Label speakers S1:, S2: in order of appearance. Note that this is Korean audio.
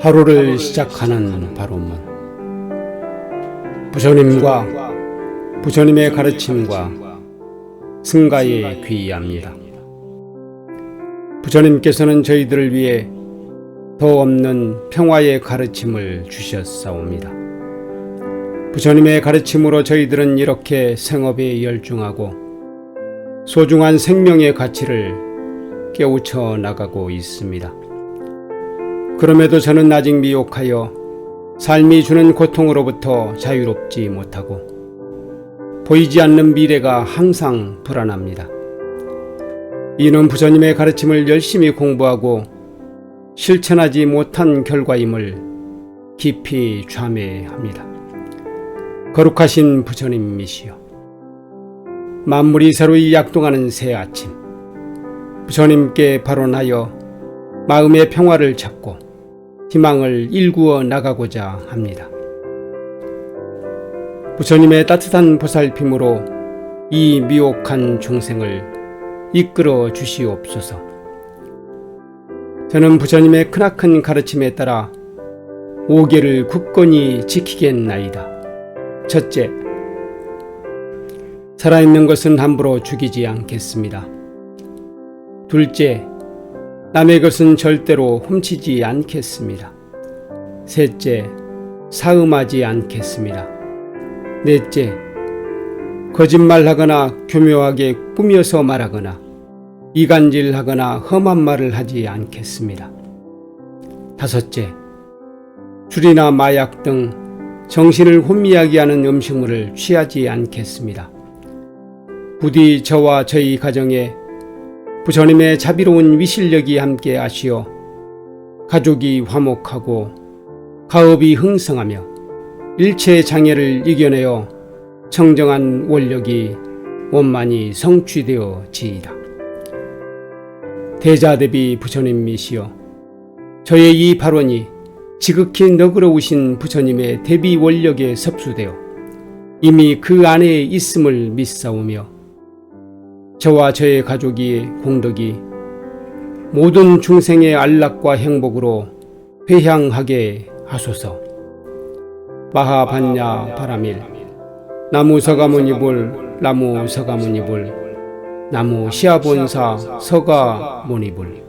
S1: 하루를 시작하는 바로문 부처님과 부처님의 가르침과 승가에 귀의합니다. 부처님께서는 저희들을 위해 더 없는 평화의 가르침을 주셨사옵니다. 부처님의 가르침으로 저희들은 이렇게 생업에 열중하고 소중한 생명의 가치를 깨우쳐 나가고 있습니다. 그럼에도 저는 아직 미혹하여 삶이 주는 고통으로부터 자유롭지 못하고 보이지 않는 미래가 항상 불안합니다. 이는 부처님의 가르침을 열심히 공부하고 실천하지 못한 결과임을 깊이 좌매합니다. 거룩하신 부처님이시여 만물이 새로이 약동하는 새 아침 부처님께 발언하여 마음의 평화를 찾고 희망을 일구어 나가고자 합니다. 부처님의 따뜻한 보살핌으로 이 미혹한 중생을 이끌어 주시옵소서. 저는 부처님의 크나큰 가르침에 따라 오계를 굳건히 지키겠나이다. 첫째, 살아있는 것은 함부로 죽이지 않겠습니다. 둘째, 남의 것은 절대로 훔치지 않겠습니다. 셋째, 사음하지 않겠습니다. 넷째, 거짓말하거나 교묘하게 꾸며서 말하거나 이간질하거나 험한 말을 하지 않겠습니다. 다섯째, 술이나 마약 등 정신을 혼미하게 하는 음식물을 취하지 않겠습니다. 부디 저와 저희 가정에 부처님의 자비로운 위실력이 함께 하시어 가족이 화목하고 가업이 흥성하며 일체 장애를 이겨내어 청정한 원력이 원만히 성취되어 지이다. 대자대비 부처님이시여 저의 이 발언이 지극히 너그러우신 부처님의 대비 원력에 섭수되어 이미 그 안에 있음을 믿사오며 저와 저의 가족이 공덕이 모든 중생의 안락과 행복으로 회향하게 하소서. 마하반야 바라밀. 나무 서가모니불 나무 서가모니불. 나무 시아본사 서가모니불